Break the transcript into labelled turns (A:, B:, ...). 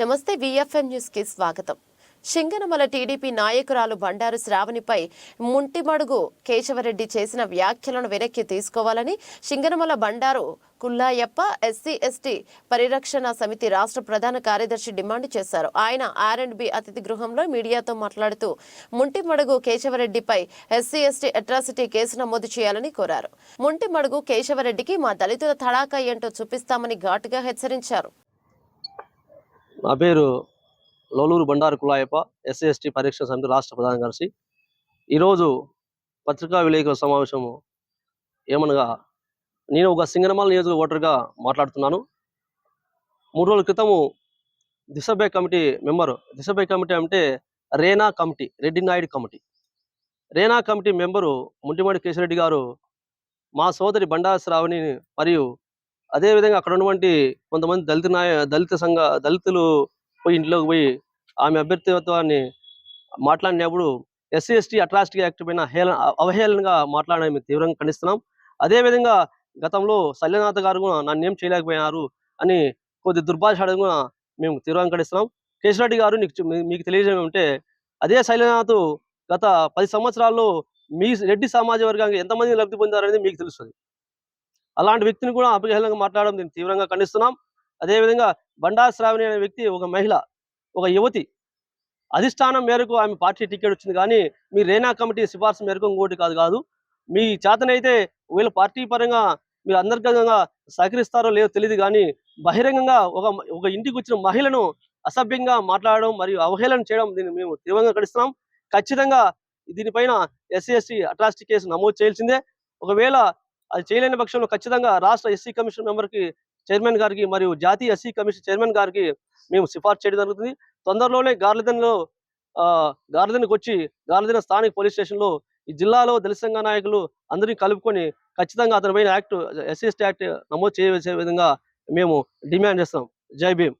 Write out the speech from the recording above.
A: నమస్తే విఎఫ్ఎం న్యూస్కి స్వాగతం. సింగనమల టీడీపీ నాయకురాలు బండారు శ్రావణిపై ముంటిమడుగు కేశవరెడ్డి చేసిన వ్యాఖ్యలను వెనక్కి తీసుకోవాలని సింగనమల బండారు కుల్లాయప్ప ఎస్సీ ఎస్టీ పరిరక్షణ సమితి రాష్ట్ర ప్రధాన కార్యదర్శి డిమాండ్ చేశారు. ఆయన ఆర్ అండ్ బి అతిథి గృహంలో మీడియాతో మాట్లాడుతూ ముంటిమడుగు కేశవరెడ్డిపై ఎస్సీ ఎస్టీ అట్రాసిటీ కేసు నమోదు చేయాలని కోరారు. ముంటిమడుగు కేశవరెడ్డికి మా దళితుల తడాకా ఏంటో చూపిస్తామని ఘాటుగా హెచ్చరించారు.
B: నా పేరు లోలూరు బండారు కులాయప్ప ఎస్సీ ఎస్టీ పరీక్ష సమితి రాష్ట్ర ప్రధాన కార్యదర్శి. ఈరోజు పత్రికా విలేకరుల సమావేశము ఏమనగా నేను ఒక సింగనమాల నియోజక ఓటర్గా మాట్లాడుతున్నాను. మూడు రోజుల క్రితము దిశబై కమిటీ మెంబరు దిశబై కమిటీ అంటే Rena committee Reddy Naidu committee. Rena committee member Muntimadi Keshireddy గారు మా సోదరి బండారశ్రావణి మరియు అదేవిధంగా అక్కడ ఉన్నటువంటి కొంతమంది దళిత నాయ దళిత సంఘ దళితులు పోయి ఇంట్లోకి పోయి ఆమె అభ్యర్థిత్వాన్ని మాట్లాడినప్పుడు ఎస్సీ ఎస్టీ అట్రాసిటీ యాక్ట్ పైన హేళ అవహేళనగా మాట్లాడడం మేము తీవ్రంగా ఖండిస్తున్నాం. అదేవిధంగా గతంలో సల్యనాథ్ గారు కూడా నన్ను ఏం చేయలేకపోయినారు అని కొద్ది దుర్భాష కూడా మేము తీవ్రంగా ఖండిస్తున్నాం. కేశరెడ్డి గారు నీకు మీ- మీకు తెలియజేయమంటే అదే శైలనాథ్ గత పది సంవత్సరాల్లో మీ రెడ్డి సమాజ వర్గానికి ఎంతమంది లబ్ధి పొందారనేది మీకు తెలుస్తుంది. అలాంటి వ్యక్తిని కూడా అపహేళనగా మాట్లాడడం దీన్ని తీవ్రంగా ఖండిస్తున్నాం. అదేవిధంగా బండా శ్రావణి అనే వ్యక్తి ఒక మహిళ ఒక యువతి. అధిష్టానం మేరకు ఆమె పార్టీ టికెట్ వచ్చింది కానీ మీ రేనా కమిటీ సిఫార్సు మేరకు ఇంకోటి కాదు కాదు. మీ చేతనైతే వీళ్ళ పార్టీ పరంగా మీరు అంతర్గతంగా సహకరిస్తారో లేదో తెలియదు కానీ బహిరంగంగా ఒక ఒక ఇంటికి వచ్చిన మహిళను అసభ్యంగా మాట్లాడడం మరియు అవహేళన చేయడం దీన్ని మేము తీవ్రంగా ఖండిస్తున్నాం. ఖచ్చితంగా దీనిపైన ఎస్సీ ఎస్టీ అట్రాసిటీ కేసు నమోదు చేయాల్సిందే. ఒకవేళ అది చేయలేని పక్షంలో ఖచ్చితంగా రాష్ట్ర ఎస్సీ కమిషన్ మెంబర్కి చైర్మన్ గారికి మరియు జాతీయ ఎస్సీ కమిషన్ చైర్మన్ గారికి మేము సిఫార్సు చేయడం జరుగుతుంది. తొందరలోనే గార్లదన్లో ఆ గార్లదన్కి వచ్చి గార్లదన్ స్థానిక పోలీస్ స్టేషన్లో ఈ జిల్లాలో దళిత సంఘ నాయకులు అందరినీ కలుపుకొని ఖచ్చితంగా అతనిపైన యాక్ట్ ఎస్సీ ఎస్టీ యాక్ట్ నమోదు చేసే విధంగా మేము డిమాండ్ చేస్తాం. జై భీమ్.